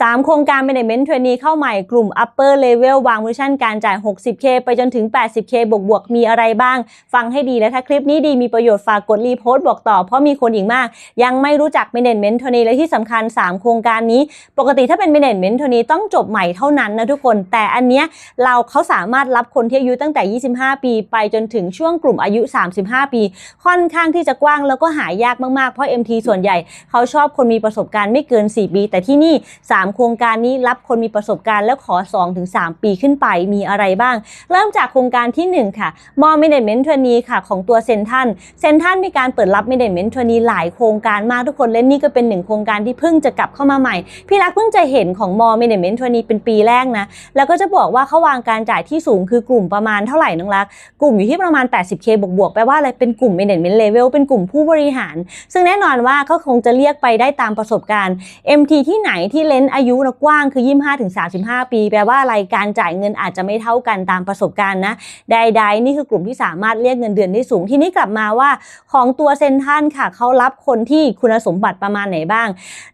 3 โครงการ Management Trainee เข้าใหม่กลุ่ม Upper Level วางมิชชั่นการจ่าย 60K ไปจนถึง 80K บวกบวกๆมีอะไรบ้าง ฟังให้ดีและถ้าคลิปนี้ดีมีประโยชน์ฝากกดรีโพสต์บอกต่อ เพราะมีคนอีกมาก ยังไม่รู้จัก Management Trainee และที่สำคัญ 3 โครงการนี้ ปกติถ้าเป็น Management Trainee ต้องจบใหม่เท่านั้นนะทุกคน แต่อันเนี้ยเราเขาสามารถรับคนที่อายุตั้งแต่ 25 ปี ไปจนถึงช่วงกลุ่มอายุ 35 ปี ค่อนข้างที่จะกว้างแล้วก็หายากมากๆเพราะ MT ส่วนใหญ่ เขาชอบคนมีประสบการณ์ไม่เกิน 4 ปี แต่ที่นี่3โครงการนี้รับคนมีประสบการณ์แล้วขอ 2-3 ปีขึ้นไปมีอะไรบ้าง เริ่มจากโครงการที่ 1 ค่ะมอ Management Trainee ค่ะ ของตัวเซนทันเซนทันมีการเปิดรับ Management Trainee หลายโครงการมากทุกคนและนี่ก็เป็นหนึ่งโครงการที่เพิ่งจะกลับเข้ามาใหม่ พี่รักเพิ่งจะเห็นของมอ Management Trainee เป็นปีแรกนะ แล้วก็จะบอกว่าเขาวางการจ่ายที่สูงคือกลุ่มประมาณเท่าไหร่น้องรัก กลุ่มอยู่ที่ประมาณ 80K บวกบวกๆแปลว่าอะไรเป็นกลุ่ม Management Level เป็นกลุ่มผู้บริหาร ซึ่งแน่นอนว่าเขาคงจะเรียกไปได้ตามประสบการณ์ MT ที่ไหนที่เลนส์อายุนะกว้างคือ 25-35 ปี แปลว่าอะไรการจ่ายเงินอาจจะไม่เท่ากันตามประสบการณ์นะใดๆนี่คือกลุ่มที่สามารถเรียกเงินเดือนได้สูงที่นี้กลับมาว่า ของตัวเซนทันค่ะเขารับคนที่คุณสมบัติประมาณไหนบ้าง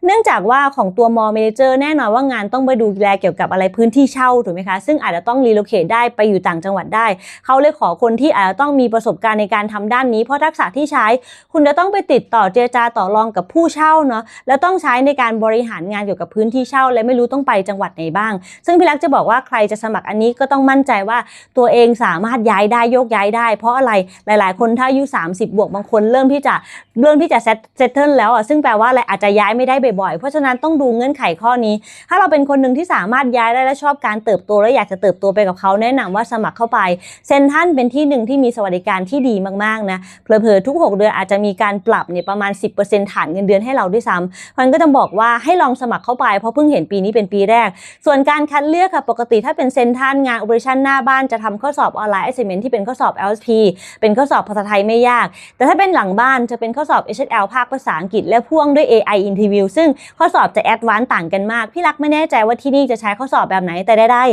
เนื่องจากว่าของตัวมอเมเจอร์แน่นอนว่างานต้องไปดูแลเกี่ยวกับอะไรพื้นที่เช่าถูกไหมคะซึ่งอาจจะต้องรีโลเคทได้ไปอยู่ต่างจังหวัดได้ เขาเลยขอคนที่อาจจะต้องมีประสบการณ์ในการทำด้านนี้ เพราะทักษะที่ใช้ คุณจะต้องไปติดต่อเจรจาต่อรองกับผู้เช่าเนาะแล้วต้องใช้ในการบริหารงานเกี่ยวกับพื้นที่เช่าและไม่รู้ต้องไปจังหวัดไหนบ้าง ซึ่งพี่รักจะบอกว่าใครจะสมัครอันนี้ก็ต้องมั่นใจว่าตัวเองสามารถย้ายได้โยกย้ายได้ เพราะอะไรหลาย ๆ คนถ้าอายุ 30 บวกบางคนเริ่มที่จะเริ่มที่จะเซตเซตเทิลแล้วอะซึ่งแปลว่าอะไรอาจจะย้ายไม่ได้บ่อยๆ เพราะฉะนั้นต้องดูเงื่อนไขข้อนี้ ถ้าเราเป็นคนหนึ่งที่สามารถย้ายได้และชอบการเติบโตและอยากจะเติบโตไปกับเขาแนะนำว่าสมัครเข้าไปเซนทันเป็นที่หนึ่งที่มีสวัสดิการที่ดีมากๆนะเผลอๆทุก 6 เดือนอาจจะมีการปรับเนี่ยประมาณ 10%ฐานเงินเดือนให้เราด้วยซ้ำมันก็จะบอกว่าให้ลองสมัครเข้าไปเพราะเพิ่งเห็นปีนี้เป็นปีแรก ส่วนการคัดเลือกค่ะปกติถ้าเป็นเซนทันงานโอเปอเรชั่นหน้าบ้านจะทำข้อสอบออนไลน์ assignment ที่เป็นข้อสอบ LSP เป็นข้อสอบภาษาไทยไม่ยาก แต่ถ้าเป็นหลังบ้านจะเป็นข้อสอบ HL ภาคภาษาอังกฤษและพ่วงด้วย AI interview ซึ่งข้อสอบจะแอดวานซ์ต่างกันมาก พี่รักไม่แน่ใจว่าที่นี่จะใช้ข้อสอบแบบไหนแต่ได้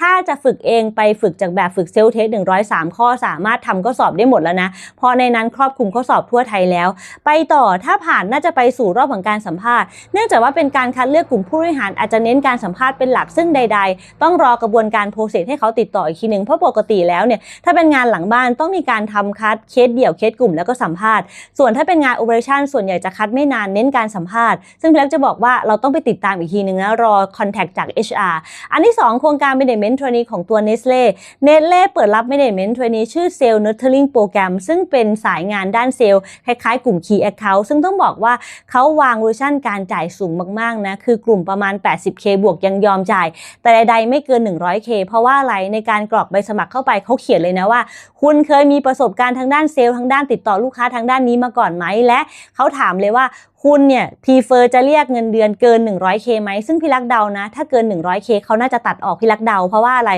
ถ้าจะฝึกเองไปฝึกจากแบบฝึกเซลเทส103ข้อสามารถทำข้อสอบได้หมดแล้วนะพราะในนั้นครอบคลุมข้อสอบทั่วไทยแล้ว ไปต่อถ้าผ่านน่าจะไปสู่รอบของการสัมภาษณ์ เนื่องจากว่าเป็นการคัดเลือกกลุ่มผู้บริหารอาจจะเน้นการสัมภาษณ์เป็นหลักซึ่งใด ๆ ต้องรอกระบวนการโปรเซสให้เขาติดต่ออีกทีหนึ่งเพราะปกติแล้วเนี่ยถ้าเป็นงานหลังบ้านต้องมีการทำคัดเคสเดี่ยวเคสกลุ่มแล้วก็สัมภาษณ์ ส่วนถ้าเป็นงานโอเปอเรชั่นส่วนใหญ่จะคัดไม่นานเน้นการสัมภาษณ์ ซึ่งพี่เล็กจะบอกว่าเราต้องไปติดตามอีกทีหนึ่งนะรอคอนแทคจาก HR อันที่ 2 โครงการ Management Trainee ของตัว Nestle Nestle เปิดรับ Management Trainee ชื่อ Sales Nurturing Program ซึ่งเป็นสายงานด้านเซลล์คล้ายๆ กลุ่ม Key Account ซึ่งต้องบอกว่าเขาวางเวอร์ชั่นการจ่ายสูงมากๆนะคือกลุ่มประประมาณ 80K บวกยังยอมจ่าย แต่ใดๆไม่เกิน 100K เพราะว่าอะไรในการกรอกใบสมัครเข้าไปเขาเขียนเลยนะว่า คุณเคยมีประสบการณ์ทางด้านเซลล์ทางด้านติดต่อลูกค้าทางด้านนี้มาก่อนไหมและเขาถามเลยว่าคุณเนี่ยพีเฟอร์จะเรียกเงินเดือนเกิน 100K ไหม ซึ่งพี่รักเดานะ ถ้าเกิน 100K เขาน่าจะตัดออกพี่รักเดา เพราะว่าอะไร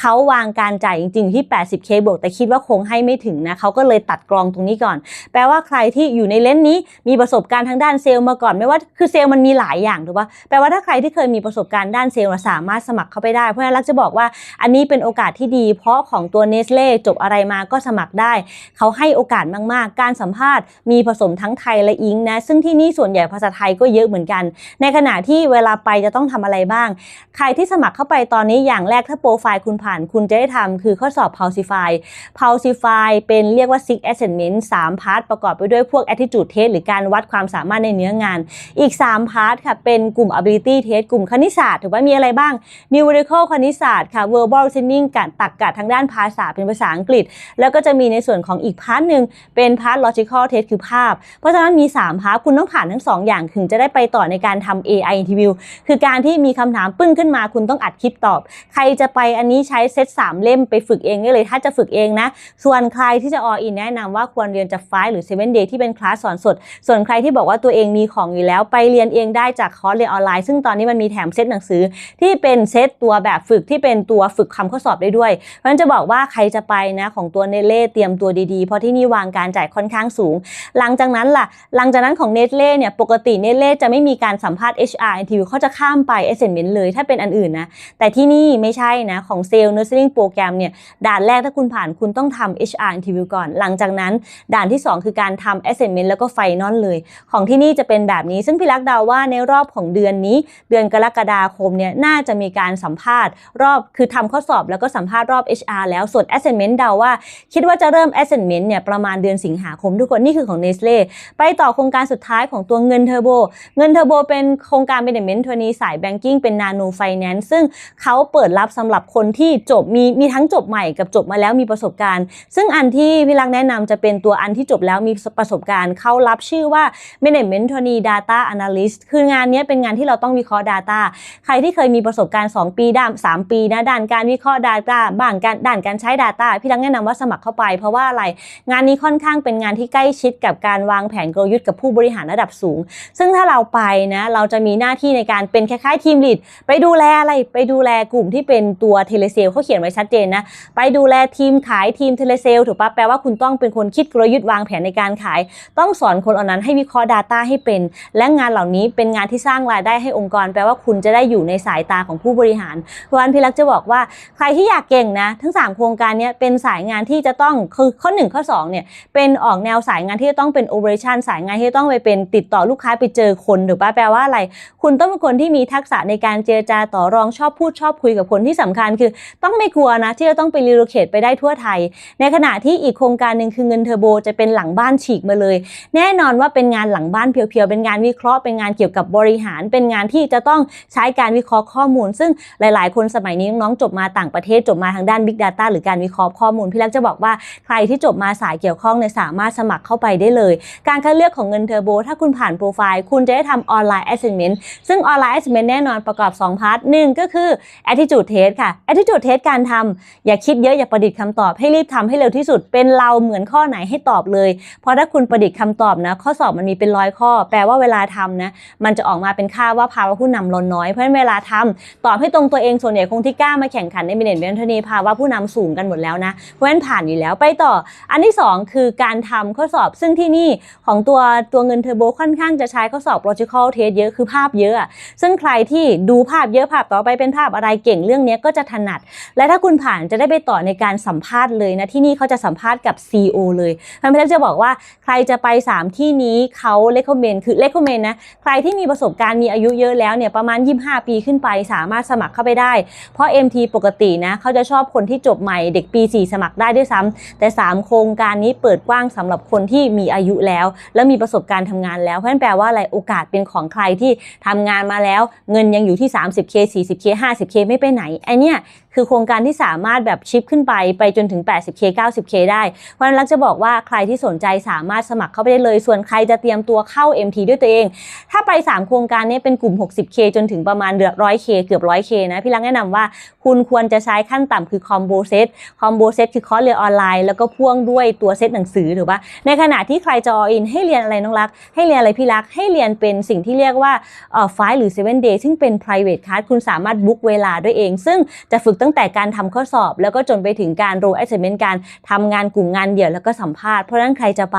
เขาวางการจ่ายจริง ๆ ที่ 80K บวก แต่คิดว่าคงให้ไม่ถึงนะเขาก็เลยตัดกรองตรงนี้ก่อน แปลว่าใครที่อยู่ในเลนส์นี้มีประสบการณ์ทางด้านเซลล์มาก่อน ไม่ว่าคือเซลล์มันมีหลายอย่างถูกปะแปลว่าถ้าใครที่เคยมีประสบการณ์ด้านเซลล์สามารถสมัครเข้าไปได้ เพราะฉะนั้นรักจะบอกว่าอันนี้เป็นโอกาสที่ดี เพราะของตัวเนสเล่จบอะไรมาก็สมัครได้ เขาให้โอกาสมาก ๆ การสัมภาษณ์มีผสมทั้งไทยและอิงนะ ซึ่งที่นี่ส่วนใหญ่ภาษาไทยก็เยอะเหมือนกัน ในขณะที่เวลาไปจะต้องทำอะไรบ้าง ใครที่สมัครเข้าไปตอนนี้อย่างแรกถ้าโปรไฟล์คุณผ่านคุณจะได้ทำคือข้อสอบ Pulsify Pulsify เป็นเรียกว่า Six Assessment 3พาร์ทประกอบไปด้วยพวก Attitude Test หรือการวัดความสามารถในเนื้องาน อีก 3 พาร์ทค่ะเป็นกลุ่ม Ability Test กลุ่มคณิตศาสตร์ ถือว่ามีอะไรบ้าง Numerical คณิตศาสตร์ค่ะ Verbal Listening การตักกะทางด้านภาษาเป็นภาษาอังกฤษ แล้วก็จะมีในส่วนของอีกพาร์ทหนึ่งเป็นพาร์ท Logical Test คือภาพ เพราะฉะนั้นมี 3 พาร์ท คุณต้องผ่านทั้ง 2 อย่างถึงจะได้ไปต่อในการทำ AI interview คือการที่มีคำถามปึ้งขึ้นมาคุณต้องอัดคลิปตอบ ใครจะไปอันนี้ใช้เซต3เล่มไปฝึกเองได้เลย ถ้าจะฝึกเองนะ ส่วนใครที่จะ all in แนะนำว่าควรเรียนจากไฟหรือ7 day ที่เป็นคลาสสอนสด ส่วนใครที่บอกว่าตัวเองมีของอยู่แล้วไปเรียนเองได้จากคอร์สเรียนออนไลน์ซึ่งตอนนี้มันมีแถมเซตหนังสือที่เป็นเซตตัวแบบฝึกที่เป็นตัวฝึกคำข้อสอบได้ด้วยเพราะฉะนั้นจะบอกว่าใครจะไปนะของตัวเนเล่เตรียมตัวดีๆ เพราะที่นี่วางการจ่ายค่อนข้างสูง หลังจากนั้นล่ะ หลังจากนั้นของเนเล่เนี่ยปกติเนเล่จะไม่มีการสัมภาษณ์ HR interview เขาจะข้ามไป assessment เลยถ้าเป็นอันอื่นนะแต่ที่นี่ไม่ใช่นะของเซลล์ nursing program เนี่ยด่านแรกถ้าคุณผ่านคุณต้องทำ HR interview ก่อน หลังจากนั้น ด่านที่ 2 คือการทำ assessment แล้วก็ final เลย ของที่นี่จะเป็นแบบนี้ ซึ่งพี่รักเดาว่าในรอบของเดือนนี้เดือนกรกฎาคมเนี่ยน่าจะมีการสัมภาษณ์รอบคือทำข้อสอบแล้วก็สัมภาษณ์รอบ HR แล้วส่วน Assessment เดาว่า คิดว่าจะเริ่ม Assessment เนี่ยประมาณเดือนสิงหาคมทุกคนนี่คือของ Nestle ไปต่อโครงการสุดท้ายของตัวเงินเทอร์โบเงินเทอร์โบเป็นโครงการ Management ทัวนีสาย Banking เป็น Nano Finance ซึ่งเขาเปิดรับสำหรับคนที่จบมีมีทั้งจบใหม่กับจบมาแล้วมีประสบการณ์ ซึ่งอันที่พี่รักแนะนำจะเป็นตัวอันที่จบแล้วมีประสบการณ์ เขารับชื่อว่า Management ทัวนี้ Data Analyst คืองานนี้เป็นงานที่เราต้องวิเคราะห์ Data ใครที่เคยมีประสบการณ์ 2 ปีด้าน3ปีนะด้านการวิเคราะห์ Data บ้างการด้านการใช้ Data พี่รักแนะนำว่าสมัครเข้าไป เพราะว่าอะไรงานนี้ค่อนข้างเป็นงานที่ใกล้ชิดกับการวางแผนกลยุทธ์กับผู้บริหารระดับสูง ซึ่งถ้าเราไปนะเราจะมีหน้าที่ในการเป็นคล้ายๆทีมลีดไปดูแลอะไรไปดูแลกลุ่มที่เป็นตัวเทเลเซลเขาเขียนไว้ชัดเจนนะไปดูแลทีมขายทีมเทเลเซลถูกปะแปลว่าคุณต้องเป็นคนคิดกลยุทธ์วางแผนในการขาย ต้องสอนคนเหล่านั้นให้วิเคราะห์ Data ให้เป็น และงานเหล่านี้เป็นงานที่สร้างรายได้ให้องค์กร แปลว่าคุณจะได้อยู่ในสายตาของผู้บริหาร เพราะฉะนั้นพี่รักจะบอกว่าใครที่อยากเก่งนะ ทั้ง 3 โครงการนี้เป็นสายงานที่จะต้องคือข้อ 1 ข้อ2เนี่ยเป็นออกแนวสายงานที่จะต้องเป็น operation สายงานที่ต้องไปเป็นติดต่อลูกค้าไปเจอคนถูกปะแปลว่าอะไร คุณต้องเป็นคนที่มีทักษะในการเจรจาต่อรองชอบพูดชอบคุยกับคนที่สำคัญคือ ต้องไม่กลัวนะที่จะต้องไปรีโลเคทไปได้ทั่วไทย ในขณะที่อีกโครงการหนึ่งคือเงินเทอร์โบจะเป็นหลังบ้านฉีกมาเลย แน่นอนว่าเป็นงานหลังบ้านเพียวๆเป็นงานวิเคราะห์เป็นงานเกี่ยวกับบริหารเป็นงานที่จะต้องใช้การวิเคราะห์ข้อมูล ซึ่งหลาย ๆ คนสมัยนี้น้องๆจบมาต่างประเทศจบมาทางด้าน Big Data หรือการวิเคราะห์ข้อมูล พี่ลักจะบอกว่าใครที่จบมาสายเกี่ยวข้องเนี่ยสามารถสมัครเข้าไปได้เลย การคัดเลือกของเงินเทอร์โบถ้าคุณผ่านโปรไฟล์คุณจะได้ทำออนไลน์ assessment ซึ่งออนไลน์ assessment แน่นอนประกอบ 2 พาร์ทหนึ่งก็คือ attitude test ค่ะ attitude test การทำอย่าคิดเยอะอย่าประดิษฐ์คำตอบให้รีบทำให้เร็วที่สุดเป็นเราเหมือนข้อไหนให้ตอบเลย เพราะถ้าคุณประดิษฐ์คำตอบนะ ข้อสอบมันมีเป็นร้อยข้อ แปลว่าเวลาทำนะ มันจะออกมาเป็นค่าว่าภาวะผู้นำลดน้อยเพราะฉะนั้นเวลาทำตอบให้ตรงตัวเองส่วนใหญ่คงที่กล้ามาแข่งขันในมิเนตเบนทนีภาวะผู้นำสูงกันหมดแล้วนะเพราะฉะนั้นผ่านอยู่แล้วไปต่อ อันที่สองคือการทำข้อสอบซึ่งที่นี่ของตัวตัวเงินเทอร์โบค่อนข้างจะใช้ข้อสอบ logical test เยอะคือภาพเยอะ ซึ่งใครที่ดูภาพเยอะภาพต่อไปเป็นภาพอะไรเก่งเรื่องนี้ก็จะถนัด และถ้าคุณผ่านจะได้ไปต่อในการสัมภาษณ์เลยนะที่นี่เขาจะสัมภาษณ์กับ CEO เลยพันเพลจะบอกว่าใครจะไป 3 ที่นี้เขา recommend คือ recommend นะใครที่มีประสบการณ์มีอายุเยอะแล้วเนี่ยประมาณ 25 ปีขึ้นไปสามารถสมัครเข้าไปได้ เพราะ MT ปกตินะเขาจะชอบคนที่จบใหม่เด็กปี 4 สมัครได้ด้วยซ้ำแต่ 3 โครงการนี้เปิดกว้างสำหรับคนที่มีอายุแล้ว และมีประสบการณ์ทำงานแล้วเพราะนั้นแปลว่าอะไรโอกาสเป็นของใครที่ทำงานมาแล้ว เงินยังอยู่ที่ 30k 40k 50k ไม่ไปไหนไอเนี้ยคือโครงการที่สามารถแบบชิปขึ้นไปไปจนถึง 80k 90k ได้เพราะนั้นรักจะบอกว่าใครที่สนใจสามารถสมัครเข้าไปได้เลย ส่วนใครจะเตรียมตัวเข้า MT ด้วยตัวเอง ถ้าไป 3 โครงการนี้เป็นกลุ่ม 60k จนถึงประมาณเดือ 100k เกือบ 100k นะพี่รักแนะนำว่าคุณควรจะใช้ขั้นต่ำคือคอมโบเซตคอมโบเซตคือคอร์สเรียนออนไลน์แล้วก็พ่วงด้วยตัวเซตหนังสือถูกปะในขณะที่ใครจะออินให้เรียนอะไรน้องรัก ให้เรียนอะไรพี่รักให้เรียนเป็นสิ่งที่เรียกว่าเอ่อ5หรือ 7 day ซึ่งเป็น private class คุณสามารถบุ๊กเวลาด้วยเอง ซึ่งจะฝึกตั้งแต่การทำข้อสอบ แล้วก็จนไปถึงการรู้ assessment การทำงานกลุ่มงานเดี่ยวแล้วก็สัมภาษณ์เพราะฉะนั้นใครจะไป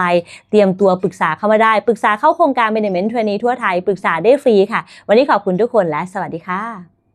เตรียมตัวปรึกษาเข้ามาได้ ปรึกษาเข้าโครงการ management t r a i n e ทั่วไทยปรึกษาได้ฟรีค่ะ วันนี้ขอบคุณทุกคนและสวัสดีค่ะ